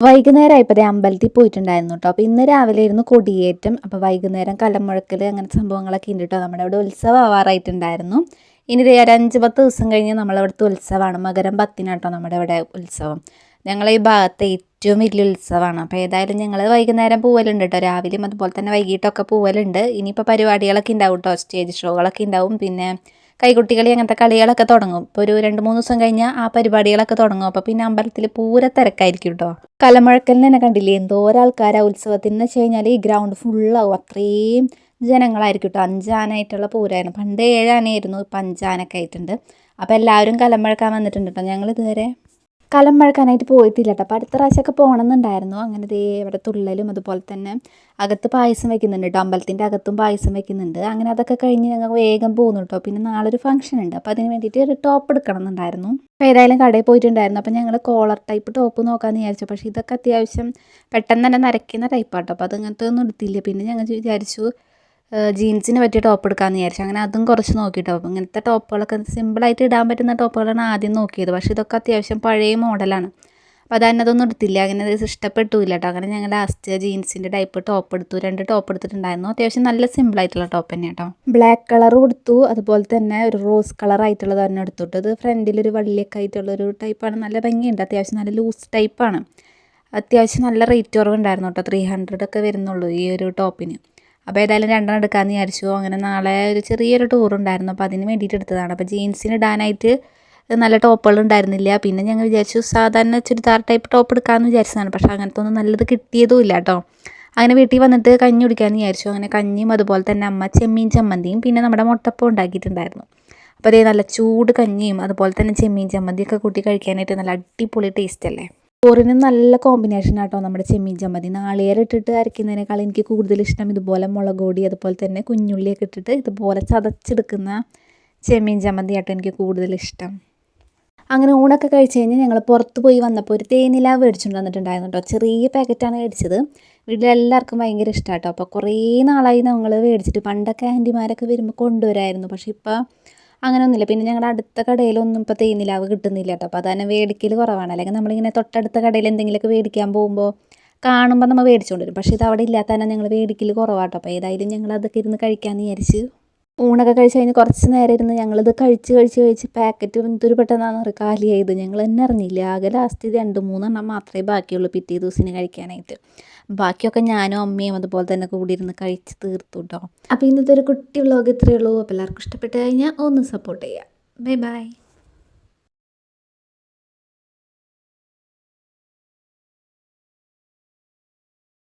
വൈകുന്നേരം ആയപ്പോൾ അമ്പലത്തിൽ പോയിട്ടുണ്ടായിരുന്നു കേട്ടോ. അപ്പോൾ ഇന്ന് രാവിലെ ആയിരുന്നു കൊടിയേറ്റം. അപ്പോൾ വൈകുന്നേരം കലമുഴക്കൽ അങ്ങനത്തെ സംഭവങ്ങളൊക്കെ ഉണ്ട് നമ്മുടെ ഇവിടെ ഉത്സവം ആവാറായിട്ടുണ്ടായിരുന്നു ഇനി ഒരു അഞ്ച് പത്ത് ദിവസം കഴിഞ്ഞ് നമ്മളവിടുത്തെ ഉത്സവമാണ്. മകരം പത്തിനാട്ടോ നമ്മുടെ ഇവിടെ ഉത്സവം. ഞങ്ങളെ ഈ ഭാഗത്തെ ഏറ്റവും വലിയ ഉത്സവമാണ്. അപ്പോൾ ഏതായാലും ഞങ്ങൾ വൈകുന്നേരം പോവലുണ്ട് കേട്ടോ. രാവിലെയും അതുപോലെ തന്നെ വൈകിട്ടൊക്കെ പോവലുണ്ട്. ഇനിയിപ്പോൾ പരിപാടികളൊക്കെ ഉണ്ടാവും കേട്ടോ. സ്റ്റേജ് ഷോകളൊക്കെ ഉണ്ടാവും. പിന്നെ കൈകുട്ടികളി അങ്ങനത്തെ കളികളൊക്കെ തുടങ്ങും. ഇപ്പോൾ ഒരു രണ്ട് മൂന്ന് ദിവസം കഴിഞ്ഞാൽ ആ പരിപാടികളൊക്കെ തുടങ്ങും. അപ്പോൾ പിന്നെ അമ്പലത്തിൽ പൂര തിരക്കായിരിക്കും കേട്ടോ കലമുഴക്കലിന് തന്നെ കണ്ടില്ലേ? എന്തോരാൾക്കാരാ ഉത്സവത്തിന് വെച്ച് കഴിഞ്ഞാൽ ഈ ഗ്രൗണ്ട് ഫുള്ളാവും അത്രയും ജനങ്ങളായിരിക്കും കേട്ടോ അഞ്ചാനായിട്ടുള്ള പൂരമായിരുന്നു പണ്ട് ഏഴാനയായിരുന്നു ഇപ്പം അഞ്ചാനൊക്കെ ആയിട്ടുണ്ട്. അപ്പോൾ എല്ലാവരും കലമ്പഴക്കാൻ വന്നിട്ടുണ്ട് കേട്ടോ ഞങ്ങൾ ഇതുവരെ കലം മഴക്കാനായിട്ട് പോയിട്ടില്ല കേട്ടോ അപ്പോൾ അടുത്ത പ്രാവശ്യമൊക്കെ പോകണമെന്നുണ്ടായിരുന്നു. അങ്ങനെ ദേ ഇവിടെ തുള്ളലും അതുപോലെ തന്നെ അകത്ത് പായസം വെക്കുന്നുണ്ട് കേട്ടോ അമ്പലത്തിന്റെ അകത്തും പായസം വെക്കുന്നുണ്ട്. അങ്ങനെ അതൊക്കെ കഴിഞ്ഞ് ഞങ്ങൾ വേഗം പോകുന്നു കേട്ടോ പിന്നെ നാളെ ഒരു ഫംഗ്ഷൻ ഉണ്ട്. അപ്പോൾ അതിന് വേണ്ടിയിട്ട് ഒരു ടോപ്പ് എടുക്കണം എന്നുണ്ടായിരുന്നു അപ്പോൾ ഏതായാലും കടയിൽ പോയിട്ടുണ്ടായിരുന്നു. അപ്പോൾ ഞങ്ങൾ കോളർ ടൈപ്പ് ടോപ്പ് നോക്കാമെന്ന് വിചാരിച്ചു. പക്ഷേ ഇതൊക്കെ അത്യാവശ്യം പെട്ടെന്ന് തന്നെ നരയ്ക്കുന്ന ടൈപ്പാട്ടോ അപ്പോൾ അത് അങ്ങനത്തെ ഒന്നും എടുത്തില്ല. പിന്നെ ഞങ്ങൾ വിചാരിച്ചു ജീൻസിന് പറ്റിയ ടോപ്പ് എടുക്കാമെന്ന് വിചാരിച്ചു. അങ്ങനെ അതും കുറച്ച് നോക്കിയിട്ടോ അപ്പം ഇങ്ങനത്തെ ടോപ്പുകളൊക്കെ സിമ്പിളായിട്ട് ഇടാൻ പറ്റുന്ന ടോപ്പുകളാണ് ആദ്യം നോക്കിയത്. പക്ഷേ ഇതൊക്കെ അത്യാവശ്യം പഴയ മോഡലാണ് അപ്പോൾ അതന്നെ അതൊന്നും എടുത്തില്ല. അങ്ങനെ ഇഷ്ടപ്പെട്ടില്ല കേട്ടോ അങ്ങനെ ഞങ്ങൾ ലാസ്റ്റ് ജീൻസിന്റെ ടൈപ്പ് ടോപ്പ് എടുത്തു. രണ്ട് ടോപ്പ് എടുത്തിട്ടുണ്ടായിരുന്നു. അത്യാവശ്യം നല്ല സിമ്പിളായിട്ടുള്ള ടോപ്പ് തന്നെ കേട്ടോ ബ്ലാക്ക് കളർ കൊടുത്തു അതുപോലെ തന്നെ ഒരു റോസ് കളർ ആയിട്ടുള്ളത് തന്നെ എടുത്തിട്ട്. ഇത് ഫ്രണ്ടിൽ ഒരു വള്ളിയൊക്കെ ആയിട്ടുള്ളൊരു ടൈപ്പാണ് നല്ല ഭംഗിയുണ്ട്. അത്യാവശ്യം നല്ല ലൂസ് ടൈപ്പാണ് അത്യാവശ്യം നല്ല റേറ്റ് കുറവുണ്ടായിരുന്നു കേട്ടോ ത്രീ ഹൺഡ്രഡ് ഒക്കെ വരുന്നുള്ളൂ ഈ ഒരു ടോപ്പിന് അപ്പോൾ ഏതായാലും രണ്ടെണ്ണം എടുക്കാമെന്ന് വിചാരിച്ചു. അങ്ങനെ നാളെ ഒരു ചെറിയൊരു ടൂർ ഉണ്ടായിരുന്നു. അപ്പോൾ അതിന് വേണ്ടിയിട്ട് എടുത്തതാണ്. അപ്പോൾ ജീൻസിന് ഇടാനായിട്ട് നല്ല ടോപ്പുകൾ ഉണ്ടായിരുന്നില്ല. പിന്നെ ഞങ്ങൾ വിചാരിച്ചു സാധാരണ ചുരിദാർ ടൈപ്പ് ടോപ്പ് എടുക്കാമെന്ന് വിചാരിച്ചതാണ്. പക്ഷേ അങ്ങനത്തെ ഒന്നും നല്ലത് കിട്ടിയതും ഇല്ല കേട്ടോ. അങ്ങനെ വീട്ടിൽ വന്നിട്ട് കഞ്ഞി കുടിക്കാമെന്ന് വിചാരിച്ചു. അങ്ങനെ കഞ്ഞിയും അതുപോലെ തന്നെ അമ്മ ചെമ്മീൻ ചമ്മന്തിയും പിന്നെ നമ്മുടെ മുട്ടപ്പം ഉണ്ടാക്കിയിട്ടുണ്ടായിരുന്നു. അപ്പോൾ അതേ നല്ല ചൂട് കഞ്ഞിയും അതുപോലെ തന്നെ ചെമ്മീൻ ചമ്മന്തിയൊക്കെ കൂട്ടി കഴിക്കാനായിട്ട് നല്ല അടിപൊളി ടേസ്റ്റ് അല്ലേ? ചോറിന് നല്ല കോമ്പിനേഷൻ ആട്ടോ നമ്മുടെ ചെമ്മീൻ ചമ്മന്തി. നാളികേരം ഇട്ടിട്ട് അരയ്ക്കുന്നതിനേക്കാൾ എനിക്ക് കൂടുതൽ ഇഷ്ടം ഇതുപോലെ മുളക് പൊടി അതുപോലെ തന്നെ കുഞ്ഞുള്ളിയൊക്കെ ഇട്ടിട്ട് ഇതുപോലെ ചതച്ചെടുക്കുന്ന ചെമ്മീൻ ചമ്മന്തി ആട്ടോ എനിക്ക് കൂടുതൽ ഇഷ്ടം. അങ്ങനെ ഊണൊക്കെ കഴിച്ച് കഴിഞ്ഞ് ഞങ്ങൾ പുറത്ത് പോയി വന്നപ്പോൾ ഒരു തേനില മേടിച്ചുകൊണ്ട് വന്നിട്ടുണ്ടായിരുന്നു കേട്ടോ ചെറിയ പാക്കറ്റാണ് മേടിച്ചത്. വീട്ടിലെല്ലാവർക്കും ഭയങ്കര ഇഷ്ടമാണ് കേട്ടോ അപ്പോൾ കുറേ നാളായി ഞങ്ങൾ മേടിച്ചിട്ട് പണ്ടൊക്കെ ആന്റിമാരൊക്കെ വരുമ്പോൾ കൊണ്ടുവരായിരുന്നു. പക്ഷേ ഇപ്പോൾ അങ്ങനെയൊന്നുമില്ല പിന്നെ ഞങ്ങളുടെ അടുത്ത കടയിലൊന്നും ഇപ്പോൾ തേനിലാവ് കിട്ടുന്നില്ല കേട്ടോ അപ്പോൾ അതന്നെ മേടിക്കൽ കുറവാണ്. അല്ലെങ്കിൽ നമ്മളിങ്ങനെ തൊട്ടടുത്ത കടയിൽ എന്തെങ്കിലുമൊക്കെ മേടിക്കാൻ പോകുമ്പോൾ കാണുമ്പോൾ നമ്മൾ മേടിച്ചുകൊണ്ട് വരും. പക്ഷേ ഇത് അവിടെ ഇല്ലാത്തതന്നെ ഞങ്ങൾ മേടിക്കൽ കുറവാട്ടോ അപ്പോൾ ഏതായാലും ഞങ്ങൾ അതൊക്കെ ഇരുന്ന് കഴിക്കാമെന്ന് വിചാരിച്ച് ഊണൊക്കെ കഴിച്ച് കഴിഞ്ഞ് കുറച്ച് നേരം ഇരുന്ന് ഞങ്ങളിത് കഴിച്ച് കഴിച്ച് കഴിച്ച് പാക്കറ്റ് എന്തൊരു പെട്ടെന്നാണെന്ന് പറയുക കാലിയായത്. ഞങ്ങൾ തന്നെ അറിഞ്ഞില്ല? ആകെ ലാസ്റ്റ് രണ്ട് മൂന്നെണ്ണം മാത്രമേ ബാക്കിയുള്ളൂ പിറ്റേ ദിവസത്തിന് കഴിക്കാനായിട്ട്. ബാക്കിയൊക്കെ ഞാനും അമ്മയും അതുപോലെ തന്നെ കൂടി ഇരുന്ന് കഴിച്ച് തീർത്തു കേട്ടോ അപ്പോൾ ഇന്നത്തെ ഒരു കുട്ടി വ്ളോഗ് ഇത്രയേ ഉള്ളൂ. അപ്പോൾ എല്ലാവർക്കും ഇഷ്ടപ്പെട്ട് കഴിഞ്ഞാൽ ഒന്ന് സപ്പോർട്ട് ചെയ്യുക ബൈ ബൈ